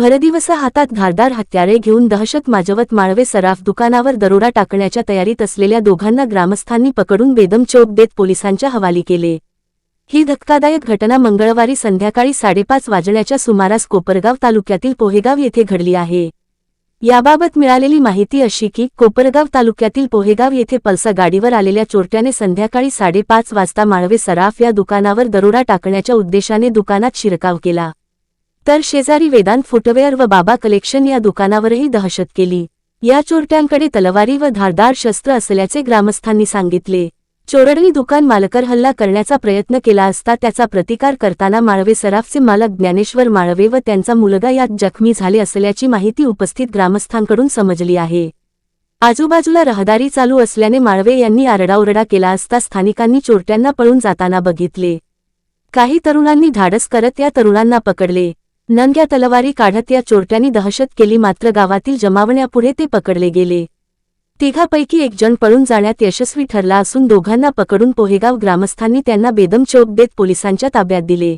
भरदिवसा हातात धारदार हत्यारे घेऊन दहशत माजवत माळवे सराफ दुकानावर दरोडा टाकण्याच्या तयारीत असलेल्या दोघांना ग्रामस्थांनी पकडून बेदम चोप देत पोलिसांच्या हवाली केले. ही धक्कादायक घटना मंगळवारी संध्याकाळी साडेपाच वाजण्याच्या सुमारास कोपरगाव तालुक्यातील पोहेगाव येथे घडली आहे. याबाबत मिळालेली माहिती अशी की कोपरगाव तालुक्यातील पोहेगाव येथे पल्सा गाडीवर आलेल्या चोरट्याने संध्याकाळी साडेपाच वाजता माळवे सराफ या दुकानावर दरोडा टाकण्याच्या उद्देशाने दुकानात शिरकाव केला. तर शेजारी वेदांत फुटवेअर व बाबा कलेक्शन या दुकानावरही दहशत केली. या चोरट्यांकडे तलवारी व धारदार शस्त्र असल्याचे ग्रामस्थांनी सांगितले. चोरडणी दुकान मालकर हल्ला करण्याचा प्रयत्न केला असता त्याचा प्रतिकार करताना माळवे सराफचे मालक ज्ञानेश्वर माळवे व त्यांचा मुलगा यात जखमी झाले असल्याची माहिती उपस्थित ग्रामस्थांकडून समजली आहे. आजूबाजूला रहदारी चालू असल्याने माळवे यांनी आरडाओरडा केला असता स्थानिकांनी चोरट्यांना पळून जाताना बघितले. काही तरुणांनी धाडस करत या तरुणांना पकडले. नंग्या तलवारी काढत या चोरट्यांनी दहशत केली मात्र गावातील जमावण्यापुढे ते पकडले गेले. तिघापैकी एक जण पळून जाण्यात यशस्वी ठरला असून दोघांना पकडून पोहेगाव ग्रामस्थांनी त्यांना बेदम चौक देत पोलिसांच्या ताब्यात दिले.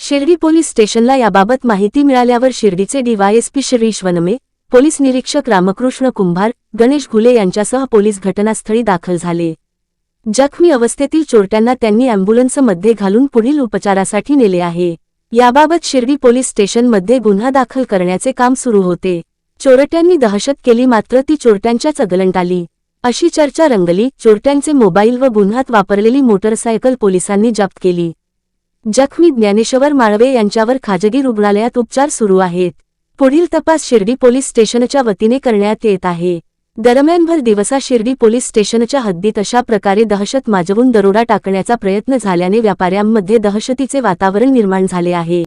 शिर्डी पोलीस स्टेशनला याबाबत माहिती मिळाल्यावर शिर्डीचे डीवायएसपी शिरीष वनमे पोलीस निरीक्षक रामकृष्ण कुंभार गणेश घुले यांच्यासह पोलीस घटनास्थळी दाखल झाले. जखमी अवस्थेतील चोरट्यांना त्यांनी अँब्युलन्समध्ये घालून पुढील उपचारासाठी नेले आहे. याबाबत शिर्डी पोलीस स्टेशनमध्ये गुन्हा दाखल करण्याचे काम सुरू होते. चोरट्यांनी दहशत केली मात्र ती चोरट्यांच्या चगलंट आली. अशी चर्चा रंगली चोरट्यांचे मोबाईल व गुन्ह्यात वापरलेली मोटरसायकल पोलिसांनी जप्त केली. जखमी ज्ञानेश्वर माळवे यांच्यावर खाजगी रुग्णालयात उपचार सुरू आहेत. पुढील तपास शिर्डी पोलीस स्टेशनच्या वतीने करण्यात येत आहे. दरम्यानभर दिवसा शिर्डी पोलीस स्टेशनच्या हद्दीत अशा प्रकारे दहशत माजवून दरोडा टाकण्याचा प्रयत्न झाल्याने व्यापाऱ्यांमध्ये दहशतीचे वातावरण निर्माण झाले आहे.